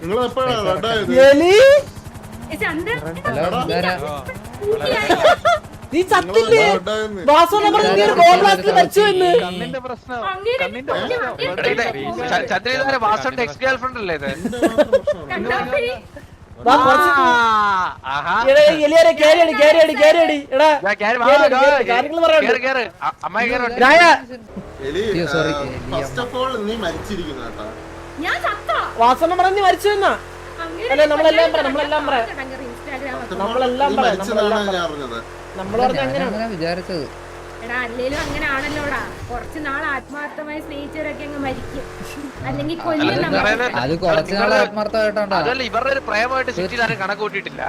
നിങ്ങൾ എപ്പോഴാണ് റെഡായത് നീ ചത്തില്ലേ? റെഡായെന്ന് വാസു നമ്പർ നീ ഒരു ബോൾ ബ്ലാസ്റ്റ് മരിച്ചു എന്ന്. കണ്ണിന്റെ പ്രശ്നം. അങ്ങനെ കണ്ണിന്റെ അങ്ങനെ പ്രശ്നം. അങ്ങനെ ച- ചന്ദ്രൻ വാസന്റെ എക്സ് ഗേൾ ഫ്രണ്ട് അല്ലേ ഇത്? Sorry. ഫസ്റ്റ് ഓഫ് ഓൾ നീ മരിച്ചിരിക്കുന്നു കേട്ടാ. ഞാൻ ചത്ത. മരിച്ചു എന്നാ അങ്ങനെ അല്ല, നമ്മളെല്ലാം പറയാം, നമ്മളെല്ലാം പറയാം. നമ്മളെല്ലാം നീ പറയാം, മരിച്ചതാണ് ഞാൻ അറിഞ്ഞത്? നമ്മൾ പറഞ്ഞ അങ്ങനെ അങ്ങനെ വിചാരിച്ചത്. എടാ അല്ലേലും അങ്ങനെ ആണല്ലോടാ കുറച്ച് നാൾ ആത്മാർത്ഥമായി സ്നേഹിച്ചവരൊക്കെ അങ്ങ് മരിക്കും. അല്ലെങ്കിൽ അത് കുറച്ച് നാൾ അതുമല്ല ഇവരുടെ ഒരു പ്രേമമായിട്ട് സിറ്റിയിൽ ആരും കണക്ക് കൂട്ടിയിട്ടില്ല.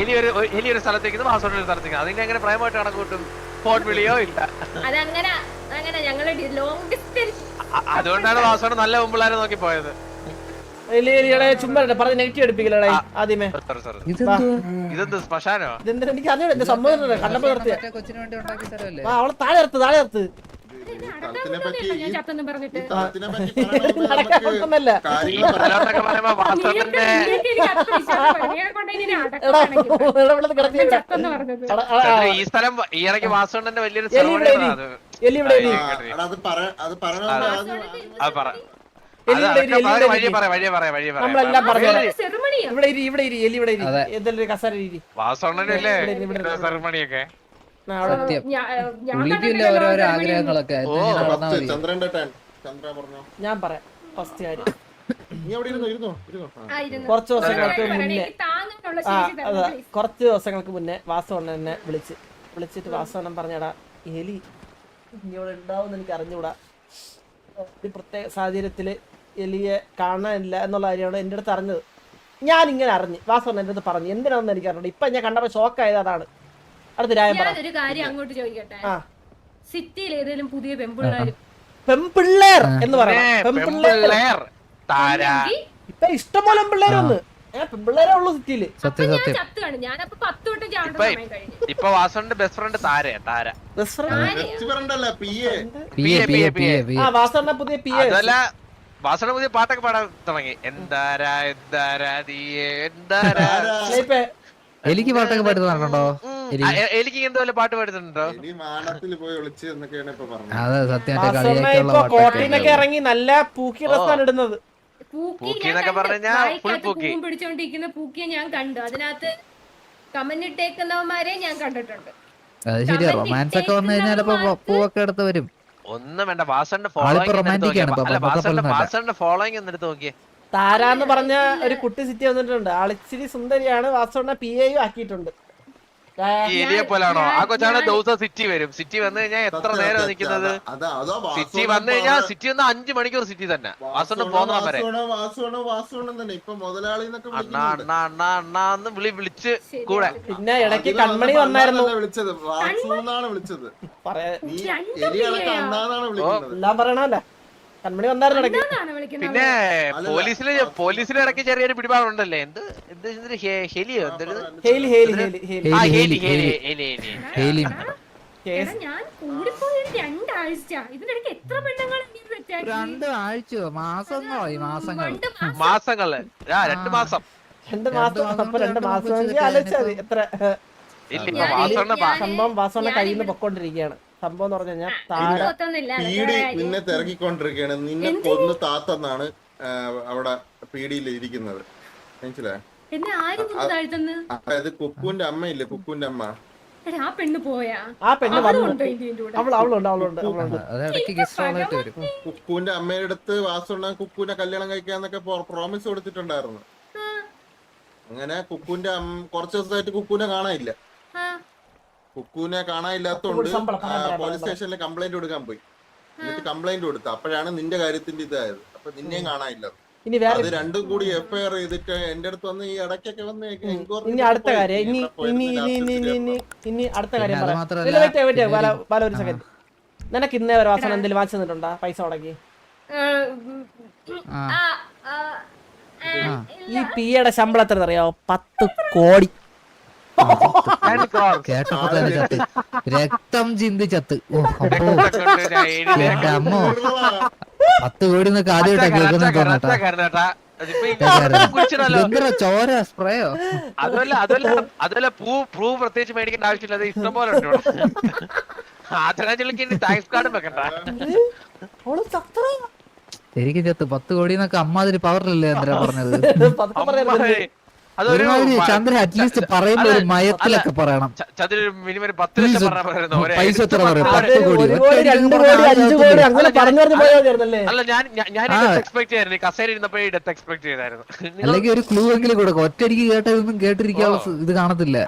എലി ഒരു എലി ഒരു സ്ഥലത്തേക്ക് വാസോട്ട് ഒരു സ്ഥലത്തേക്ക്. അതിന്റെ അങ്ങനെ പ്രേമമായിട്ട് കണക്ക് കൂട്ടും. ഫോൺ വിളിയോ ഇല്ല. അതങ്ങനെ അങ്ങനെ അതുകൊണ്ടാണ് വാസോട് നല്ല മുമ്പിളാരെ നോക്കി പോയത്. ചുമ്മാ പറഞ്ഞ് നെഗറ്റീവ് എടുപ്പിക്കലടേ ആദ്യമേ ഇതെന്ത്? ശ്മശാനോ ഇതെന്താ എനിക്ക് അറിഞ്ഞൂടെ എന്റെ സംഭവം? കണ്ടപ്പോ നിർത്തിയ കൊച്ചിന് വേണ്ടി ഉണ്ടാക്കി തരല്ലേ ആ അവളെ താഴെ നിർത്ത് താഴെ നിർത്ത് പറ്റി ഞാൻ ഈ പറഞ്ഞിട്ട്. ഈ എനിക്ക് അത്ര വിശ്വാസം. ഞാൻ ചത്തെന്ന് പറഞ്ഞത്? സ്ഥലം ഈ ഇടയ്ക്ക് വാസോട്ടന്റെ വലിയൊരു എലി ഇവിടെ എലി. എലി ഇവിടെ എലി. ആ, എടാ, അത് പറ- അത് പറ എലി ഇവിടെ ഇരി, എലി ഇവിടെ ഇരി. പറയാം വഴിയെ പറയാം വഴിയെ നമ്മളെല്ലാം പറയാം പറഞ്ഞു തരാം. സെറിമണിയോ ഇവിടെ ഇരി ഇവിടെ ഇരി എലി ഇവിടെ ഇരി. അതെ. എന്തെങ്കിലും ഒരു കസര ഇരി. ഇവിടെ ഇരി, ഇവിടെ ഇരി. സെറമണിയൊക്കെ ഞാൻ പറയാം ഫസ്റ്റ് കാര്യം. കുറച്ച് ദിവസങ്ങൾക്ക് മുന്നേ ആ അതാ. കുറച്ച് ദിവസങ്ങൾക്ക് മുന്നേ വാസവണ്ണൻ എന്നെ വിളിച്ച്. വിളിച്ചിട്ട് വാസവണ്ണൻ പറഞ്ഞടാ എലി ഇനിയോടെ ഉണ്ടാവും എനിക്ക് അറിഞ്ഞുകൂടാ. ഒരു പ്രത്യേക സാഹചര്യത്തിൽ എലിയെ കാണാനില്ല എന്നുള്ള കാര്യമാണ് എന്റെ അടുത്ത് അറിഞ്ഞത്. ഞാൻ ഇങ്ങനെ അറിഞ്ഞ് വാസവണ്ണൻ എന്റെ അടുത്ത് പറഞ്ഞു എന്തിനാണെന്ന് എനിക്ക് അറിഞ്ഞു ഇപ്പൊ ഞാൻ കണ്ടപ്പോൾ ഷോക്കായത് അതാണ്. അടുത്ത രായം പറ. ഞാനൊരു കാര്യം അങ്ങോട്ട് ചോദിക്കട്ടെ? ആ. സിറ്റിയിൽ ഏതെങ്കിലും പുതിയ പെമ്പിള്ളേർ എന്ന് പറയാം ഇപ്പൊ ഇഷ്ടംപോലെ പെമ്പിള്ളേരൊന്ന് ഏഹ് പെമ്പിള്ളേരേ ഉള്ളൂ സിറ്റിയിൽ. സത്യം ഞാനപ്പോ പത്ത് സമയം കഴിഞ്ഞു. ഇപ്പൊ best friend Tara. Tara best friend ആ പുതിയ പി എ അതല്ല വാസോടെ പുതിയ പാട്ടൊക്കെ പാടാൻ തുടങ്ങി. എന്താരാ എന്താരാ എന്താരാ? എലിക്ക് പാട്ടൊക്കെ പാട്ട് എ- എനിക്ക് വല്ല പാട്ട് പാടുന്നുണ്ടോ അതെ സത്യം മറ്റേ വാസവണ്ണ കളിയൊക്കെയുള്ള കോട്ടീനൊക്കെ ഇറങ്ങി നല്ല പൂക്കി ഡ്രസ്സാണ് ഇടുന്നത്. പിടിച്ചോണ്ടിരിക്കുന്ന പൂക്കിയെ ഞാൻ കണ്ടു. അതിനകത്ത് കമന്റ് ഇട്ടേക്കുന്നവന്മാരെ ഞാൻ കണ്ടിട്ടുണ്ട്. അത് ശരിയാ റൊമാൻസ് ഒക്കെ വന്നു കഴിഞ്ഞാൽ ഇപ്പൊ പൂവൊക്കെ എടുത്ത് വരും. ഒന്നും വേണ്ട വാസന്റെ ഫോളോയിങ് ഫോളോയിങ് എന്നെടുത്ത് നോക്കിയേ. താര എന്ന് പറഞ്ഞ ഒരു കുട്ടി സിറ്റി വന്നിട്ടുണ്ട്. ആളിച്ചിരി സുന്ദരിയാണ്. വാസവണ്ണ പി എ ആക്കിയിട്ടുണ്ട്. ആ, ഈ എലിയെ പോലാണോ? ആ ഞാൻ- കൊച്ചാണ് ദിവസം സിറ്റി വരും. സിറ്റി വന്നു കഴിഞ്ഞാൽ എത്ര നേരം നിൽക്കുന്നത്? അതാ- അതാ അതോ സിറ്റി വന്നു കഴിഞ്ഞാൽ സിറ്റി വന്ന അഞ്ചു മണിക്കൂർ സിറ്റി തന്നെ. വാസുണ്ട് പോന്നാ പോകുന്ന വരെ. അണ്ണ അണ്ണ അണ്ണ തന്നെ. ഇപ്പൊ മുതലാളി അണ്ണാ വിളിക്കുന്നുണ്ട്. അണ്ണാ അണ്ണാ അണ്ണാ എന്ന് വിളി വിളിച്ച് കൂടെ. പിന്നെ ഇടയ്ക്ക് കൺമണി വന്നായിരുന്നു. വിളിച്ചത്. വിളിച്ചത്. പറയാ എല്ലാം പറയണല്ലേ കൺമണി വന്നായിരുന്നു പിന്നെ പോലീസിൽ പോലീസിലെ ഇടയ്ക്ക് ചെറിയൊരു പിടിപാടുണ്ടല്ലേ? എന്ത് എന്ത് ഹെലിയോ? എന്തൊരു ഹെലി, ഹെലി ഹെലി, ഹെലി. ഹെലി ഹെലി ഞാൻ കൂടിപ്പോയി ഒരു രണ്ടാഴ്ച. ഇതിനിടയ്ക്ക് എത്ര പെണ്ണുങ്ങൾ? രണ്ട് മാസങ്ങളായി മാസങ്ങൾ. മാസങ്ങൾ? രണ്ട് മാസം. രണ്ട് മാസം. അപ്പൊ രണ്ട് മാസം ആലോചിച്ചാൽ എത്ര സംഭവം വാസോണ കയ്യിൽ നിന്ന് പൊക്കോണ്ടിരിക്കുകയാണ് സംഭവം എന്ന് പറഞ്ഞു കഴിഞ്ഞാൽ താഴെ പീഡി നിന്നെ തിരക്കിക്കൊണ്ടിരിക്കുകയാണ് നിന്നെ? കൊന്ന് താത്തെന്നാണ് അവിടെ പീഡിയിൽ ഇരിക്കുന്നത്. മനസ്സിലായോ? അതായത് കുക്കുവിന്റെ അമ്മയില്ലേ? കുക്കുവിന്റെ അമ്മ. ആ പെണ്ണ് പോയാ? ആ പെണ്ണ് കുക്കുവിന്റെ അമ്മയുടെ അടുത്ത് വാസുണ്ണ കുക്കുവിനെ കല്യാണം കഴിക്കാന്നൊക്കെ പ്രോമിസ് കൊടുത്തിട്ടുണ്ടായിരുന്നു. അങ്ങനെ കുക്കുവിന്റെ അമ്മ കുറച്ച് ദിവസമായിട്ട് കുക്കുവിനെ കാണാനില്ല. കുക്കുവിനെ കാണാനില്ലാത്തോണ്ട് പോലീസ് സ്റ്റേഷനിൽ കംപ്ലൈന്റ് കൊടുക്കാൻ പോയി. എന്നിട്ട് കംപ്ലൈന്റ് കൊടുത്തു. അപ്പോഴാണ് നിന്റെ കാര്യത്തിന്റെ ഇതായത്. അപ്പൊ നിന്നെയും കാണാനില്ല. ഇനി വേറെ അത് രണ്ടും കൂടി എഫ്ഐആർ ചെയ്തിട്ട് എന്റെ അടുത്ത് വന്ന് ഈ ഇടയ്ക്കൊക്കെ വന്ന് ഇനി അടുത്ത. കാര്യം. ഇനി ഇനി ഇനി ഇനി ഇനി ഇനി ഇനി അടുത്ത കാര്യം പറയാം. ഒരു- സെക്കൻഡ് നിനക്ക് ഇന്നേ വരെ വാസന എന്തെങ്കിലും വാങ്ങിച്ചു തന്നിട്ടുണ്ടോ? പൈസ മുടക്കി. ഈ പിയുടെ ശമ്പളം എത്ര അറിയാവോ? പത്ത് കോടി. കേട്ടപ്പോ തന്നെ ചത്ത്. രക്തം ചിന്തി ചത്ത്. ഓ അപ്പോ എന്റെ അമ്മോ. പത്ത് കോടി നിന്ന് ആദ്യമായിട്ടാ കേൾക്കുന്ന തോന്നട്ടാ ചോര സ്പ്രേയോ? അതല്ല അതല്ല അതല്ല പൂ പ്രൂ പ്രത്യേകിച്ച് മേടിക്കേണ്ട ആവശ്യമില്ല. അത് ഇഷ്ടം പോലെ ഉണ്ട് ഇനി ടാക്സ് കാർഡ് വെക്കണ്ട. ശരിക്കും ചത്ത്. പത്ത് കോടി എന്നൊക്കെ അമ്മാതിരി പവറിലല്ലേ എന്താ പറഞ്ഞത്? ചന്ദ്രൻ അറ്റ്ലീസ്റ്റ് പറയുമ്പോ ഒരു മയത്തിലൊക്കെ പറയണം. പൈസ എത്ര എടുത്ത് പറയും? പത്ത് കോടി. അല്ലെങ്കിൽ ഒരു ക്ലൂ എങ്കിലും കൊടുക്കും. ഒറ്റയടിക്ക് കേട്ടതൊന്നും കേട്ടിരിക്കാനുള്ള ഇത് കാണത്തില്ല.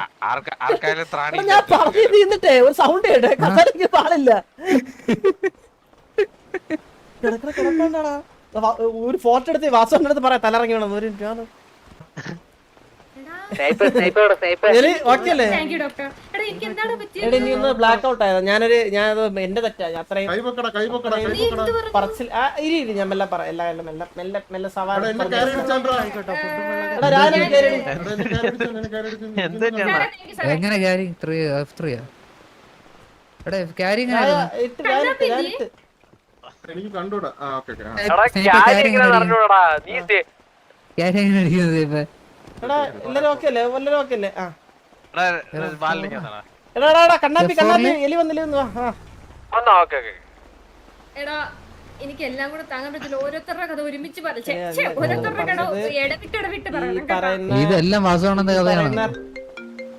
ഞാൻ പറഞ്ഞു നിന്നിട്ടേ ഒരു സൗണ്ട് കേട്ടെ? കഥയ്ക്ക് പാടില്ല. കിടക്കണ കിടക്കണ്ടാടാ വ- ഒരു ഫോട്ടോ എടുത്ത് വാസോന്റെ അടുത്ത് പറയാം തലറങ്ങി വേണം. ഒരു ബ്ലാക്ക് ഔട്ട് ആയത്. ഞാനൊരു ഞാനത് എന്റെ തെറ്റാ. ഞാൻ അത്രയും പറച്ചിൽ ആ ഇരി ഇരി ഞാൻ മെല്ലെ പറയാം. എല്ലാം എല്ലാം മെല്ലെ മെല്ലെ മെല്ലെ ഓക്കെ സാറേ. എങ്ങനെ ക്യാരി ത്രീ എഫ് ത്രീയാ എടേ ക്യാരി എനിക്ക് കണ്ടൂടാ. ആ ഓക്കെ ഓക്കെ. ക്യാരി എങ്ങനെ അടിക്കുന്നത് ഇപ്പൊ എടാ എല്ലാരും ഓക്കെ അല്ലേ എല്ലാരും ഓക്കെ അല്ലേ ആ ബാലിനിക്കാ എടാ എടാ എടാ കണ്ണാപ്പി കണ്ണാപ്പി എലി വന്നില്ലേ ഒന്ന് ഓക്കെ ഓക്കെ എടാ എനിക്ക് എല്ലാം കൂടെ താങ്ങാൻ പറ്റില്ല ഓരോരുത്തരുടെ കഥ ഒരുമിച്ച് ഓരോരുത്തരുടെ ഇതെല്ലാം കഥയാണ്.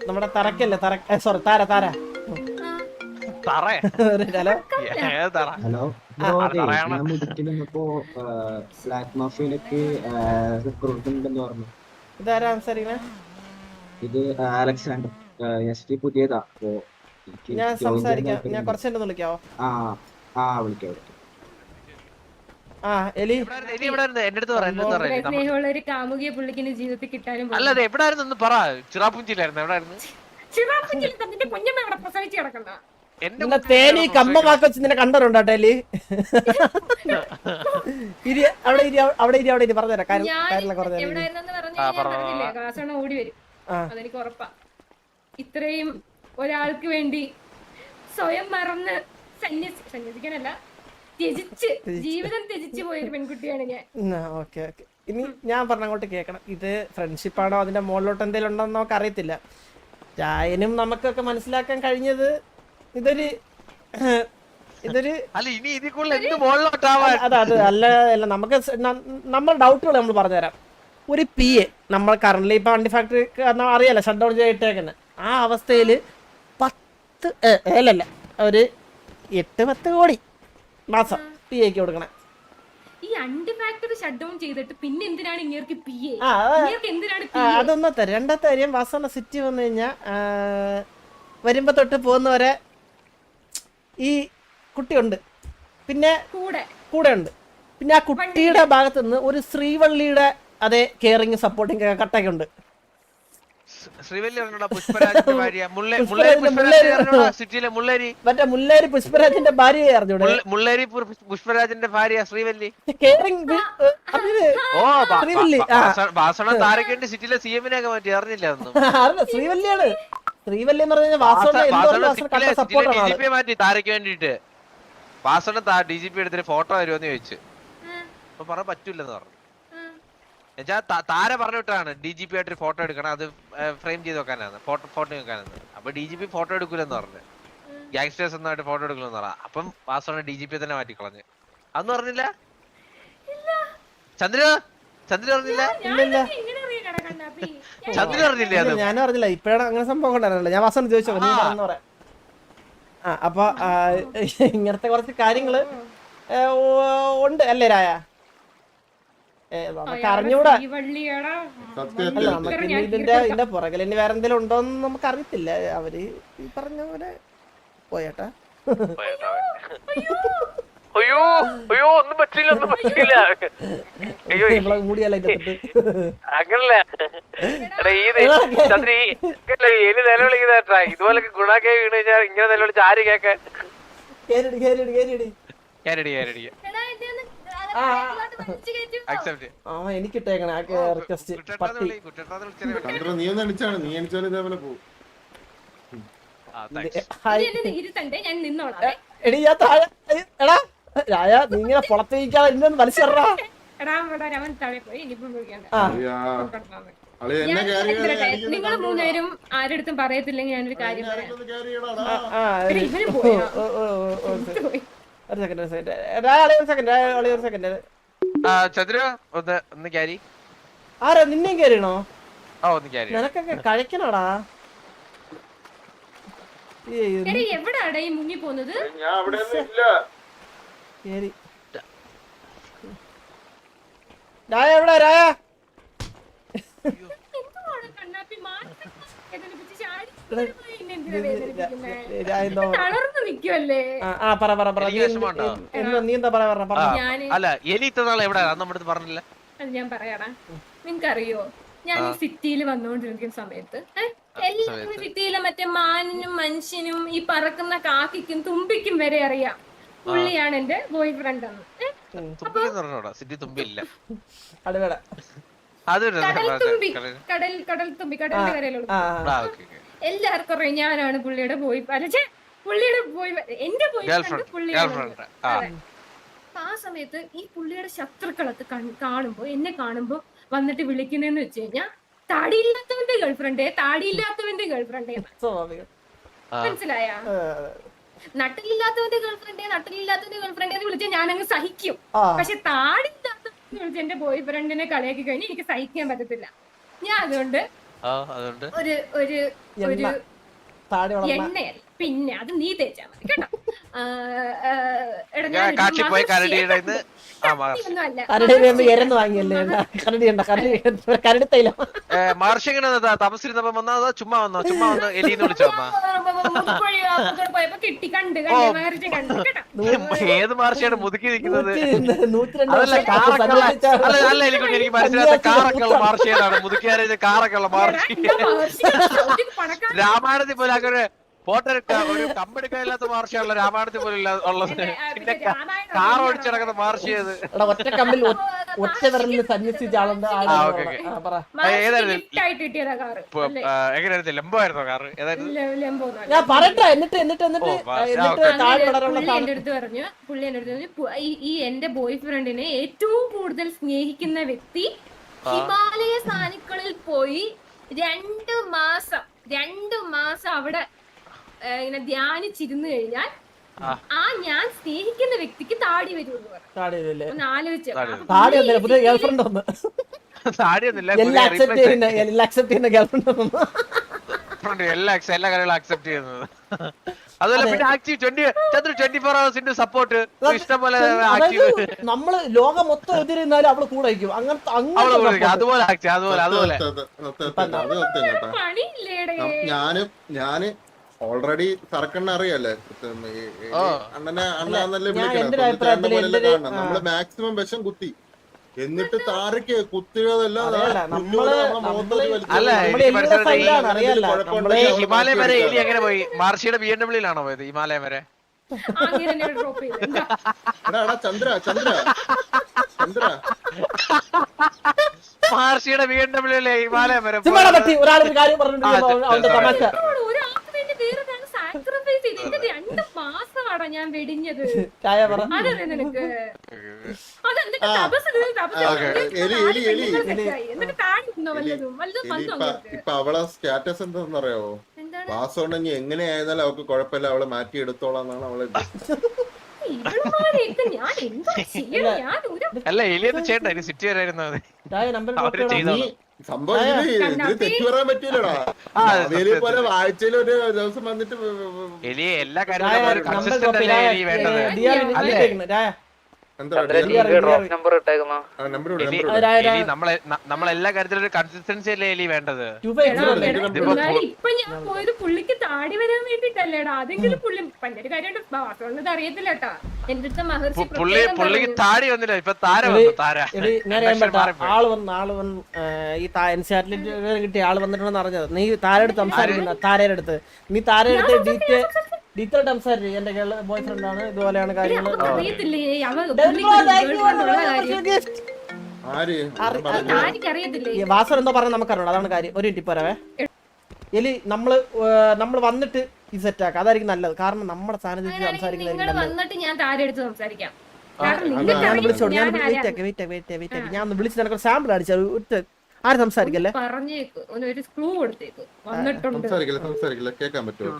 നമ്മുടെ തറക്കല്ലേ തറ സോറി താര താര. ഹലോ മുതുക്കിൽ നിന്നപ്പോ ബ്ലാക്ക് മാഫിയയിലേക്ക് റിക്രൂട്ട്മെന്റ് ഉണ്ടെന്ന് പറഞ്ഞു. ഇതാരാ സംസാരിക്കണേ ഇത് അലക്സാണ്ടർ എസ് ടി പുതിയതാ. അപ്പോ ഞാൻ സംസാരിക്കാം. ഞാൻ. കുറച്ച് എന്നെ വിളിക്കാവോ? ആ ആ വിളിക്കാം വിളിക്കാം. ആ എലി. സ്നേഹമുള്ള ഒരു കാമുകിയെ ജീവിതത്തിൽ കിട്ടാനും അല്ല അത് എവിടെ ആയിരുന്നു പറ. ചിറാപ്പുഞ്ചിയിലായിരുന്നു എവിടെ ആയിരുന്നു ചിറാപ്പുഞ്ചിയിൽ തന്നിട്ട് കുഞ്ഞമ്മ ഇവിടെ പ്രസവിച്ച് കിടക്കണ്ട നിന്നെ തേനി കമ്മമാക്കി വെച്ച് നിന്നെ കണ്ടറുണ്ടോ എലി ഇരി അവിടെ ഇരി അവിടെ ഇരി അവിടെ ഇരി പറഞ്ഞുതരാം. കാര്യം ഞാൻ കാര്യങ്ങളൊക്കെ പറഞ്ഞുതരാം പറഞ്ഞു ആ, കഴിഞ്ഞാൽ പറ, പറഞ്ഞില്ലേ കാസണ ഓടി വരും. അതെനിക്ക് ഉറപ്പാ. ഇത്രയും ഒരാൾക്ക് വേണ്ടി സ്വയം മറന്ന് സന്യസി സന്യസിക്കാനല്ല ത്യജിച്ച് ജീവിതം ത്യജിച്ച് പോയൊരു പെൺകുട്ടിയാണ് ഞാൻ. Okay okay. ഇനി ഞാൻ പറഞ്ഞ അങ്ങോട്ട് കേൾക്കണം. ഇത് ഫ്രണ്ട്ഷിപ്പാണോ? അതിന്റെ മുകളിലോട്ട് എന്തെങ്കിലും ഉണ്ടോ എന്ന് നമുക്ക് അറിയത്തില്ല ചായനും നമുക്കൊക്കെ മനസ്സിലാക്കാൻ കഴിഞ്ഞത് ഇതൊരു ഇതൊരു അല്ല ഇനി ഇതിൽ കൂടുതൽ എന്ത് മുകളിലോട്ടാവാൻ? അത് അത് അല്ല അല്ല നമുക്ക് നമ്മൾ ഡൗട്ടുകൾ നമ്മൾ പറഞ്ഞുതരാം. ഒരു പി എ നമ്മൾ കറന്റ് ഇപ്പൊ വണ്ടി ഫാക്ടറി അറിയാലോ ഷട്ട് ഡൗൺ ചെയ്തിട്ടേക്കുന്നത് ആ അവസ്ഥയിൽ പത്ത് അല്ലല്ല ഒരു എട്ട് പത്ത് കോടി മാസം പി എക്ക് കൊടുക്കണേ. ഈ അണ്ടി ഫാക്ടറി ഷട്ട് ഡൗൺ ചെയ്തിട്ട് പിന്നെ എന്തിനാണ് ഇങ്ങേർക്ക് പി എ? ആ അത് ഇങ്ങേർക്ക് എന്തിനാണ് ആ, പി എ? അതൊന്നത്തെ രണ്ടാമത്തെ കാര്യം വസന സിറ്റി വന്നു കഴിഞ്ഞാൽ വരുമ്പോ തൊട്ട് പോകുന്നവരെ ഈ കുട്ടിയുണ്ട്. പിന്നെ കൂടെ. കൂടെ ഉണ്ട് പിന്നെ ആ കുട്ടിയുടെ ഭാഗത്ത് നിന്ന് ഒരു ശ്രീവള്ളിയുടെ അതേ കെയറിങ് സപ്പോർട്ടിങ് കട്ടൊക്കെ ഉണ്ട് മറ്റേ മുല്ലേരി പുഷ്പരാജിന്റെ ഭാര്യയെ അറിഞ്ഞൂടെ? മുല്ലേരി പുഷ്പരാജിന്റെ ഭാര്യ ശ്രീവല്ലി. ഓ ശ്രീവല്ലി. താരക്കേണ്ടി സിറ്റിയിലെ സി എമ്മിനെയൊക്കെ മാറ്റി അറിഞ്ഞില്ല ഒന്നും ശ്രീവല്ലിയാണ്. ശ്രീവല്ലി എന്ന് പറഞ്ഞു കഴിഞ്ഞാൽ വാസവ കട്ട ഡി സപ്പോർട്ടാണ് മാറ്റി താരയ്ക്ക് വേണ്ടിട്ട് ബാസണ ഡി ജി പി എടുത്തിട്ട് ഫോട്ടോ വരുമെന്ന് ചോദിച്ചു. അപ്പൊ പറയാൻ പറ്റൂലെന്ന് പറഞ്ഞു. എന്നുവെച്ചാ താര പറഞ്ഞു വിട്ടാണ് ഡി ജി പി ആയിട്ട് ഫോട്ടോ എടുക്കണം അത് ഫ്രെയിം ചെയ്ത് വെക്കാനാണ് ഫോട്ടോ ഫോട്ടോ വെക്കാനാണ് അപ്പൊ ഡി ജി പി ഫോട്ടോ എടുക്കൂലെന്ന് പറഞ്ഞു. ഗ്യാങ്സ്റ്റേഴ്സ് ഒന്നായിട്ട് ഫോട്ടോ എടുക്കലെന്ന് പറഞ്ഞു. അപ്പം വാസോണ ഡി ജി പി തന്നെ മാറ്റിക്കളഞ്ഞ്. അതൊന്നും പറഞ്ഞില്ല? ചന്ദ്ര? ചന്ദ്ര പറഞ്ഞില്ല? ഇല്ലില്ല അറിഞ്ഞില്ലേ അത്? ഞാനും അറിഞ്ഞില്ല. ഇപ്പഴാണ് അങ്ങനെ സംഭവം കൊണ്ടുവരാനല്ല ഞാൻ വസന്ത് ചോദിച്ചോ നീ പറയാം ആ അപ്പൊ ഇങ്ങനത്തെ കുറച്ച് കാര്യങ്ങൾ ഉണ്ട്. അല്ലേ രായ? ഏ, നമുക്ക് അറിഞ്ഞൂടാ. സത്യത്തിൽ അല്ല നമുക്ക് ഇതിന്റെ ഇതിന്റെ പുറകിൽ ഇനി വേറെ എന്തെങ്കിലും ഉണ്ടോന്ന് നമുക്ക് അറിയത്തില്ല അവർ ഈ പറഞ്ഞ പോലെ പോയട്ടെ. അയ്യോ അയ്യോ ഒന്നും പറ്റില്ല ഒന്നും പറ്റില്ല അയ്യോ അങ്ങനല്ല? എലി നിലവിളിക്കുന്നേട്ടാ ഇതുപോലെ ഗുണാക്കെ വീണ് കഴിഞ്ഞാൽ ഇങ്ങനെ നിലവിളിച്ച് ആര് കേക്കാൻ നീ ഒന്ന് അടിച്ചാണ് അടിച്ചാലും ഇതേപോലെ പോകും എടി ഞാൻ താഴെ എടാ രായ നീ ഇങ്ങനെ പുറത്തേക്കാതെ ഇന്നൊന്ന് മത്സരടാ എടാ ഇവിടെ അവൻ താഴെ പോയി. ഇനിയിപ്പം വിളിക്കണ്ട. നിങ്ങൾ മൂന്നുപേരും ആരെടുത്തും പറയത്തില്ലെങ്കിൽ ഞാനൊരു കാര്യം പറയാം. ഒന്ന് പോയോ? ഒരു സെക്കൻഡ് ഒരു സെക്കൻഡ് അളി ഒരു സെക്കൻഡ് അളി ഒരു സെക്കൻഡ് ആ, ഒന്ന് ഒന്ന് ക്യാരി ആരാ നിന്നെയും കയറിയണോ ആ ഒന്ന് ക്യാരി നിനക്കൊക്കെ കഴിക്കണോടാ? എവിടാടാ ഈ മുങ്ങി പോകുന്നത് ഞാൻ അവിടെ ഒന്നും ഇല്ല. രായ എവിടാ രായ? അല്ല എലി ഇത്ര നാളെ എവിടെ നമ്മുടെ പറഞ്ഞില്ല? അത് ഞാൻ പറയാടാ. നിങ്ങക്കറിയോ ഞാൻ ഈ സിറ്റിയിൽ വന്നുകൊണ്ടിരിക്കുന്ന സമയത്ത് എല്ലാവർക്കും സിറ്റിയിലെ മറ്റേ മാനിനും മനുഷ്യനും ഈ പറക്കുന്ന കാക്കിക്കും തുമ്പിക്കും വരെ അറിയാം. പുള്ളിയാണ് എന്റെ ബോയ് ഫ്രണ്ട് എന്ന് ഏ, സിറ്റി തുമ്പി ഇല്ല അടുവേട അതൊരു കടൽ തുമ്പി. കടൽ. കടൽ തുമ്പി കടലിന്റെ കരയിലുള്ള ആ എല്ലാവർക്കും അറിയാം ഞാനാണ് പുള്ളിയുടെ ബോയ് അല്ല പുള്ളിയുടെ ബോയ് എന്റെ ബോയ് പുള്ളിയുടെ ആ. അതെ. അപ്പൊ ആ സമയത്ത് ഈ പുള്ളിയുടെ ശത്രുക്കളൊക്കെ കൺ- കാണുമ്പോ എന്നെ കാണുമ്പോ വന്നിട്ട് വിളിക്കുന്നതെന്ന് വെച്ച് കഴിഞ്ഞാൽ താടിയില്ലാത്തവന്റെ ഗേൾഫ്രണ്ടേ താടിയില്ലാത്തവന്റെ ഗേൾഫ്രണ്ടേ സ്വാഭാവികം. നട്ടിലില്ലാത്തവന്റെ ഗേൾഫ്രണ്ട് നട്ടിലില്ലാത്തവന്റെ ഗേൾഫ്രണ്ട് എന്ന് വിളിച്ചാൽ ഞാൻ അങ്ങ് സഹിക്കും പക്ഷെ താടില്ലാത്ത വിളിച്ച എന്റെ ബോയ് ഫ്രണ്ടിനെ കളിയാക്കി കഴിഞ്ഞാൽ എനിക്ക് സഹിക്കാൻ പറ്റത്തില്ല. ഞാൻ അതുകൊണ്ട് ആ അതുകൊണ്ട്? ഒരു ഒരു ഒരു താടി വളർന്ന എണ്ണയല്ല. പിന്നെ അത് നീ തേച്ചാ മതി കേട്ടോ? തപസ്സിരുന്നപ്പോ വന്നോ ചുമ്മാ വന്നോ? ചുമ്മാ വന്നോ? എലിന്ന് വിളിച്ചോ വന്നാ മുതുക്കുഴി ആ കൂടെ പോയപ്പോ കിട്ടി കണ്ട് കണ്ട് മഹർഷി കണ്ട് കേട്ടോ. ഏത് മഹർഷിയാണ് മുതുക്കി നിൽക്കുന്നത്? അതല്ല കാറൊക്കെ അല്ല അല്ല എലിക്കുട്ടി എനിക്ക് മനസ്സിലാത്ത കാറൊക്കെ ഉള്ള മുതുക്കിയാരെ കാറൊക്കെ ഉള്ള മഹർഷി. രാമായണത്തിൽ പോലെ അങ്ങനെ ഫോട്ടോ എടുക്കാൻ ഒരു കമ്പെടുക്കാനില്ലാത്ത മഹർഷിയാണല്ലോ രാമായണത്തിൽ പോലും ഇല്ല- ഉള്ളത്. പിന്നെ കാർ ഓടിച്ചു നടക്കുന്ന മഹർഷി എടാ ഒറ്റ കമ്പിൽ ഒറ്റ വിരലിൽ സന്യസിച്ച ആളുണ്ട് എങ്ങനെയായിരുന്നു? ലെമ്പോ കാറ്? കാർ ഞാൻ പറയട്ടെ എന്നിട്ട് എന്നിട്ട് എന്നിട്ട് എന്നിട്ട് താഴെ വളരാനുള്ള പുള്ളി അടുത്ത് പറഞ്ഞു പുള്ളി എന്റെ അടുത്ത് പറഞ്ഞു ഈ- എന്റെ ബോയ് ഫ്രണ്ടിനെ ഏറ്റവും കൂടുതൽ സ്നേഹിക്കുന്ന വ്യക്തി ഹിമാലയ സാനുക്കളിൽ പോയി രണ്ടു മാസം രണ്ടു മാസം അവിടെ ഇങ്ങനെ ധ്യാനിച്ചിരുന്നു കഴിഞ്ഞാൽ ആ. ഞാൻ സ്നേഹിക്കുന്ന വ്യക്തിക്ക് താടി വരുമെന്ന് പറഞ്ഞു ആലോചിച്ചു. എല്ലാം അക്സെപ്റ്റ് ചെയ്യുന്ന അക്സെപ്റ്റ് ചെയ്യുന്ന ഗേൾഫ്രണ്ട് ഫ്രണ്ട് എല്ലാ accept- എല്ലാ കാര്യങ്ങളും അക്സെപ്റ്റ് ചെയ്യുന്നത്. അതുപോലെ പിന്നെ ആക്റ്റീവ് ട്വന്റി ചന്ദ്ര ട്വന്റി ഫോർ അവേഴ്സിന്റെ സപ്പോർട്ട് നമ്മൾ ലോകം മൊത്തം എതിരുന്നാലും അവൾ കൂടെ അങ്ങനത്തെ. അതുപോലെ ഞാനും ഞാൻ ഓൾറെഡി സർക്കണ്ണ അറിയാലേ. അണ്ണനെ അണ്ണാന്നല്ലേ വിളിക്കണം. നമ്മൾ മാക്സിമം വിഷം കുത്തി. എന്നിട്ട് താരക്ക് കുത്തിയതെല്ലാം അല്ല, ഹിമാലയം വരെ എലി എങ്ങനെ പോയി? മാർഷിയുടെ ബി എം ഡബ്ല്യൂലാണോ പോയത് ഹിമാലയം വരെ? അങ്ങനെ ഡ്രോപ്പ് ചെയ്തു എടാ എടാ ചന്ദ്ര ചന്ദ്ര. ചന്ദ്ര. മഹർഷിയുടെ ബി എം ഡബ്ല്യൂലെ ഹിമാലയം വരെ ഒരാളൊരു കാര്യം പറഞ്ഞിട്ടുണ്ട് പറഞ്ഞിട്ട് തമാശ ഇപ്പോൾ ഒരാൾക്ക് വേണ്ടി വേറൊരാൾ സാക്രിഫൈസ് ചെയ്ത് എന്റെ രണ്ട് മാസമാടാ ഞാൻ വെടിഞ്ഞത്. ചായ പറ. നിനക്ക്. തപസ് തപസ്. എന്നിട്ട് വല്ലതും? വല്ലതും ഇപ്പൊ അവളെ സ്റ്റാറ്റസ് എന്താണെന്ന് അറിയാവോ എങ്ങനെ ആയിരുന്നാലും എങ്ങനെയായിരുന്നാലും അവൾക്ക് കുഴപ്പമില്ല. അവളെ മാറ്റി എടുത്തോളാന്നാണ് അവളെ അല്ല എലിയത് ചേട്ടായിരുന്നു സിറ്റി വരായിരുന്നു അവർ ചെയ്തോ. സംഭവം കണ്ണാപ്പി. തെറ്റു പറയാൻ പറ്റൂലടാ ആ, അത് അതേലെ സത്യം, പോലെ ആഴ്ചയിൽ ഒരു ദിവസം വന്നിട്ട് എലി എല്ലാ കാര്യങ്ങളും വേണ്ടത് നമ്മളെല്ലാ കാര്യത്തിലും ഒരു കൺസിസ്റ്റൻസി അല്ലേ എലി വേണ്ടത്? ഇപ്പൊ ഞാൻ പോയത് പുള്ളിക്ക് താടി വരാൻ വേണ്ടിട്ടല്ലേടാ. അതെങ്കിലും പുള്ളി പണ്ടൊരു കാര്യമുണ്ട്. വാസവണ്ണത് അറിയത്തില്ല കേട്ടാ. എന്റെ അടുത്ത മഹർഷി പു- പുള്ളി പുള്ളിക്ക് താടി വന്നില്ല. ഇപ്പൊ താര വന്നു താര. ആൾ വന്ന് ആൾ വന്ന് ഈ കിട്ടിയ ആൾ വന്നിട്ടുണ്ടെന്ന് അറിഞ്ഞത്. നീ താരടുത്ത് സംസാരിക്കുന്ന താരയുടെ അടുത്ത്. നീ താരയുടെ അടുത്ത് ഡീറ്റെയിൽ സംസാരിച്ചു എന്റെ ബോയ് ഫ്രണ്ട് ആണ്. ഇതുപോലെയാണ് കാര്യങ്ങൾ എന്തോ പറഞ്ഞ നമുക്കറിയണം അതാണ് കാര്യം. ഒരു മിനിറ്റ് പോരാവേ എലി നമ്മൾ നമ്മൾ വന്നിട്ട് ഇത് സെറ്റാക്കാം അതായിരിക്കും നല്ലത്. കാരണം നമ്മുടെ സാന്നിധ്യത്തിൽ സംസാരിക്കുന്നതായിരിക്കും ഞാൻ വിളിച്ചോളൂ. ഞാൻ വെയിറ്റ് ആക്കി വെയിറ്റ് ആക്കി വെയിറ്റ് ആക്കി. ഞാൻ വിളിച്ച് സാമ്പിൾ അടിച്ചാൽ ഒറ്റ ആരും സംസാരിക്കല്ലേ? പറഞ്ഞേക്ക്. ഒരു സ്ക്രൂ കൊടുത്തേക്ക്. വന്നിട്ടുണ്ട്. സംസാരിക്കില്ല സംസാരിക്കില്ല? കേൾക്കാൻ പറ്റുമോ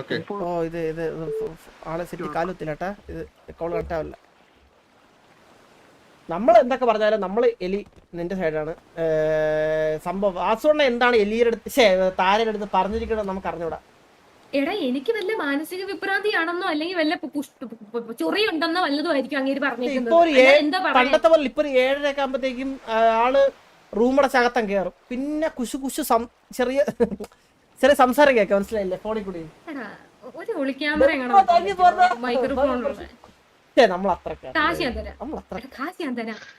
ഓക്കെ ഓ ഇത് ഇത് ആളെ സെറ്റ് കാലുത്തില്ലാട്ടാ ഇത് കോൾ കട്ടാവില്ല നമ്മൾ എന്തൊക്കെ പറഞ്ഞാലും നമ്മൾ എലി നിന്റെ സൈഡാണ് സംഭവം വാസുണ്ണ എന്താണ് എലിയുടെ അടുത്ത് ശേ താരയുടെ അടുത്ത് പറഞ്ഞിരിക്കണത് നമുക്ക് അറിഞ്ഞൂടാ. എടാ എനിക്ക് വല്ല മാനസിക വിഭ്രാന്തിയാണെന്നോ അല്ലെങ്കിൽ വല്ല ചൊറിയുണ്ടെന്നോ വല്ലതും ആയിരിക്കും അങ്ങനെ പറഞ്ഞിരിക്കുന്നത് പണ്ടത്തെ പോലെ ഇപ്പൊ ഒരു ഏഴര ഒക്കെ ആകുമ്പോഴത്തേക്കും ആൾ റൂമടെ ചകത്തം കയറും പിന്നെ കുശു കുശു സം- ചെറിയ ചെറിയ സംസാരം കേൾക്കാം. മനസ്സിലായില്ലേ? ഫോണിൽ കൂടി.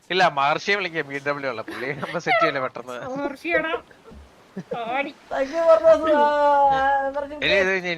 ഇല്ല മഹർഷിയെ വിളിക്കാം. ബി ഡബ്ല്യു ഉള്ള പുള്ളി. നമ്മൾ സെറ്റ് ചെയ്യല്ലേ പെട്ടെന്ന്.